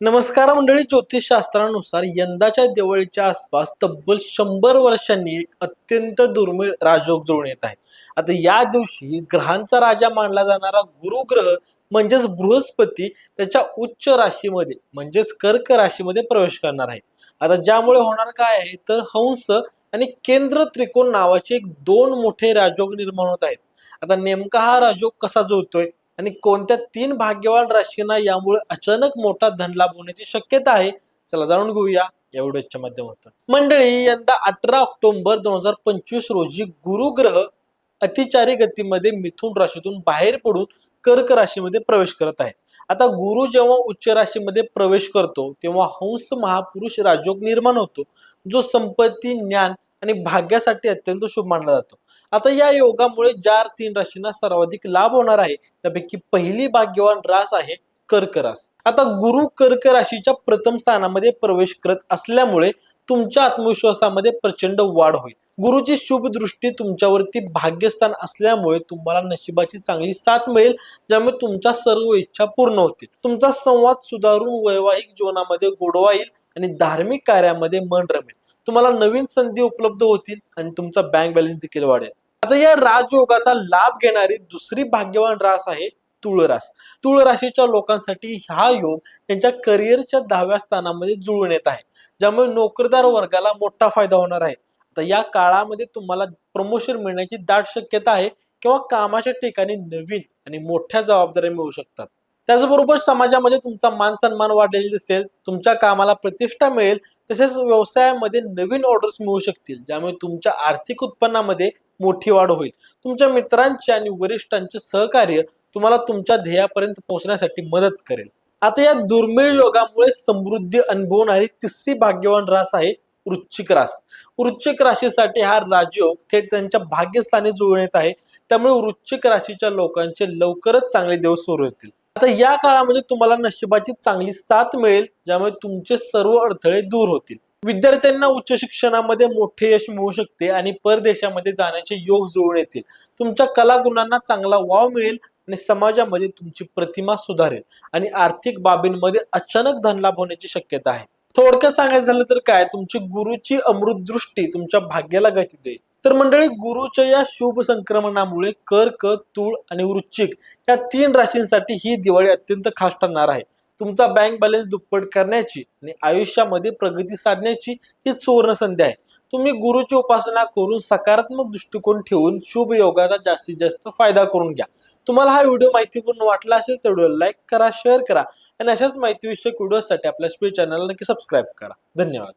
नमस्कार मंडळी ज्योतिष शास्त्रानुसार यंदाच्या दिवाळीच्या आसपास तब्बल शंभर वर्षांनी एक अत्यंत दुर्मिळ राजयोग जुळून येत आहे. आता या दिवशी ग्रहांचा राजा मानला जाणारा गुरुग्रह म्हणजेच बृहस्पती त्याच्या उच्च राशीमध्ये म्हणजेच कर्क राशीमध्ये प्रवेश करणार आहे. आता ज्यामुळे होणार काय आहे तर हंस आणि केंद्र त्रिकोण नावाचे एक दोन मोठे राजयोग निर्माण होत आहेत. आता नेमका हा राजयोग कसा जुळतोय? आणि कोणत्या तीन भाग्यवान राशींना यामुळे अचानक मोठा धनलाभ होण्याची शक्यता आहे चला जाणून घेऊया या व्हिडिओच्या माध्यमातून. मंडळी यंदा अठरा ऑक्टोबर दोन हजार पंचवीस रोजी गुरुग्रह अतिचारी गतीमध्ये मिथुन राशीतून बाहेर पडून कर्क राशीमध्ये प्रवेश करत आहे. आता गुरु जेव्हा उच्च राशीमध्ये प्रवेश करतो तेव्हा हंस महापुरुष राजयोग निर्माण होतो. जो संपत्ती ज्ञान आणि भाग्यासाठी अत्यंत शुभ मानला जातो. आता या योगामुळे चार तीन राशींना सर्वाधिक लाभ होणार आहे. त्यापैकी पहिली भाग्यवान रास आहे कर्क रास. आता गुरु कर्क राशीच्या प्रथम स्थानामध्ये प्रवेश करत असल्यामुळे तुमच्या आत्मविश्वासामध्ये प्रचंड वाढ होईल. गुरुची शुभ दृष्टी तुमच्यावरती भाग्यस्थान असल्यामुळे तुम्हाला नशिबाची चांगली साथ मिळेल ज्यामुळे तुमच्या सर्व इच्छा पूर्ण होतील. तुमचा संवाद सुधारून वैवाहिक जीवनामध्ये गोडवा येईल आणि धार्मिक कार्यामध्ये मन रमेल. तुम्हाला नवीन संधी उपलब्ध होतील आणि तुमचा बँक बॅलन्स देखील वाढेल. आता या राजयोगाचा लाभ घेणारी दुसरी भाग्यवान रास आहे तुळ रास तुळ राशीच्या लोकांसाठी हा योग त्यांच्या करिअरच्या दहाव्या स्थानामध्ये जुळून येत आहे. ज्यामुळे नोकरदार वर्गाला मोठा फायदा होणार आहे. तर या काळामध्ये तुम्हाला प्रमोशन मिळण्याची दाट शक्यता आहे किंवा कामाच्या ठिकाणी नवीन आणि मोठ्या जबाबदाऱ्या मिळू शकतात. त्याचबरोबर समाजामध्ये तुमचा मान सन्मान वाढलेला दिसेल तुमच्या कामाला प्रतिष्ठा मिळेल तसेच व्यवसायामध्ये नवीन ऑर्डर्स मिळू शकतील ज्यामुळे तुमच्या आर्थिक उत्पन्नामध्ये मोठी वाढ होईल. तुमच्या मित्रांचे आणि वरिष्ठांचे सहकार्य तुम्हाला तुमच्या ध्येयापर्यंत पोहोचण्यासाठी मदत करेल. आता या दुर्मिळ योगामुळे समृद्धी अनुभवणारी तिसरी भाग्यवान रास आहे वृश्चिक राश. वृश्चिक राशीसाठी हा राजयोग थेट त्यांच्या भाग्यस्थानी जुळून येत आहे. त्यामुळे वृश्चिक राशीच्या लोकांचे लवकरच चांगले दिवस सुरू होतील. आता या काळामध्ये तुम्हाला नशिबाची चांगली साथ मिळेल ज्यामुळे तुमचे सर्व अडथळे दूर होतील. विद्यार्थ्यांना उच्च शिक्षणामध्ये मोठे यश मिळू शकते आणि परदेशामध्ये जाण्याचे योग जुळून येतील. तुमच्या कलागुणांना चांगला वाव मिळेल आणि समाजामध्ये तुमची प्रतिमा सुधारेल आणि आर्थिक बाबींमध्ये अचानक धनलाभ होण्याची शक्यता आहे. थोडक्यात सांगायचं झालं तर काय तुमची गुरुची अमृत दृष्टी तुमच्या भाग्याला गती देईल. तर मंडळी गुरुच्या या शुभ संक्रमणामुळे कर्क तुळ आणि वृश्चिक या तीन राशींसाठी ही दिवाळी अत्यंत खास ठरणार आहे. तुमचा बँक बॅलन्स दुप्पट करण्याची आणि आयुष्यामध्ये प्रगती साधण्याची ही सुवर्ण संधी आहे. तुम्ही गुरुची उपासना करून सकारात्मक दृष्टिकोन ठेवून शुभ योगाचा जास्तीत जास्त फायदा करून घ्या. तुम्हाला हा व्हिडिओ माहितीपूर्ण वाटला असेल तर व्हिडिओ लाईक करा शेअर करा आणि अशाच माहितीविषयक व्हिडिओसाठी आपल्या स्पीड चॅनलला नक्की सबस्क्राईब करा. धन्यवाद.